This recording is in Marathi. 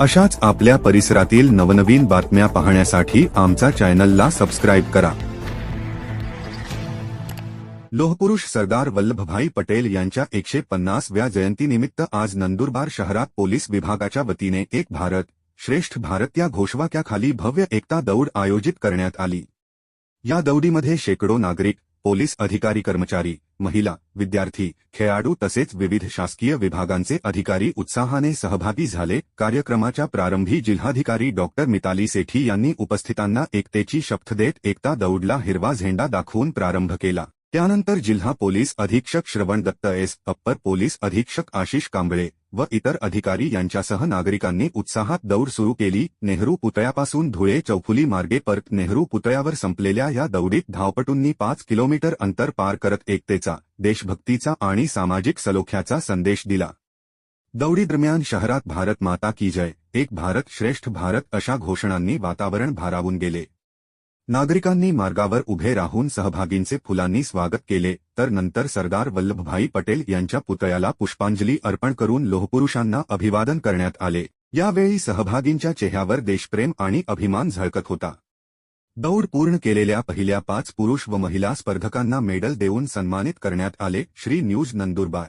अशाच आपल्या परिसरातील नवनवीन बातम्या पाहण्यासाठी आमचा चॅनलला सबस्क्राईब करा. लोहपुरुष सरदार वल्लभभाई पटेल यांच्या एकशे पन्नासव्या जयंतीनिमित्त आज नंदुरबार शहरात पोलीस विभागाच्या वतीने एक भारत श्रेष्ठ भारत या घोषवाक्याखाली भव्य एकता दौड आयोजित करण्यात आली. या दौडीमध्ये शेकडो नागरिक पोलीस अधिकारी कर्मचारी महिला विद्यार्थी खेळाडू तसेच विविध शासकीय विभागांचे अधिकारी उत्साहाने सहभागी झाले. कार्यक्रमाच्या प्रारंभी जिल्हाधिकारी डॉक्टर मिताली सेठी यांनी उपस्थितांना एकतेची शपथ देत एकता दौडला हिरवा झेंडा दाखवून प्रारंभ केला. त्यानंतर जिल्हा पोलीस अधीक्षक श्रवण दत्त एस अप्पर पोलीस अधीक्षक आशिष कांबळे व इतर अधिकारी यांच्यासह नागरिकांनी उत्साहात दौड सुरू केली. नेहरू पुतळ्यापासून धुळे चौफुली मार्गे परत नेहरू पुतळ्यावर संपलेल्या या दौडीत धावपटूंनी पाच किलोमीटर अंतर पार करत एकतेचा देशभक्तीचा आणि सामाजिक सलोख्याचा संदेश दिला. दौडीदरम्यान शहरात भारत माता की जय एक भारत श्रेष्ठ भारत अशा घोषणांनी वातावरण भारावून गेले. नागरिकांनी मार्गावर उभे राहून सहभागींचे फुलांनी स्वागत केले तर नंतर सरदार वल्लभभाई पटेल यांच्या पुतळ्याला पुष्पांजली अर्पण करून लोहपुरुषांना अभिवादन करण्यात आले. यावेळी सहभागींच्या चेहऱ्यावर देशप्रेम आणि अभिमान झळकत होता. दौड पूर्ण केलेल्या पहिल्या पाच पुरुष व महिला स्पर्धकांना मेडल देऊन सन्मानित करण्यात आले श्री न्यूज नंदुरबार.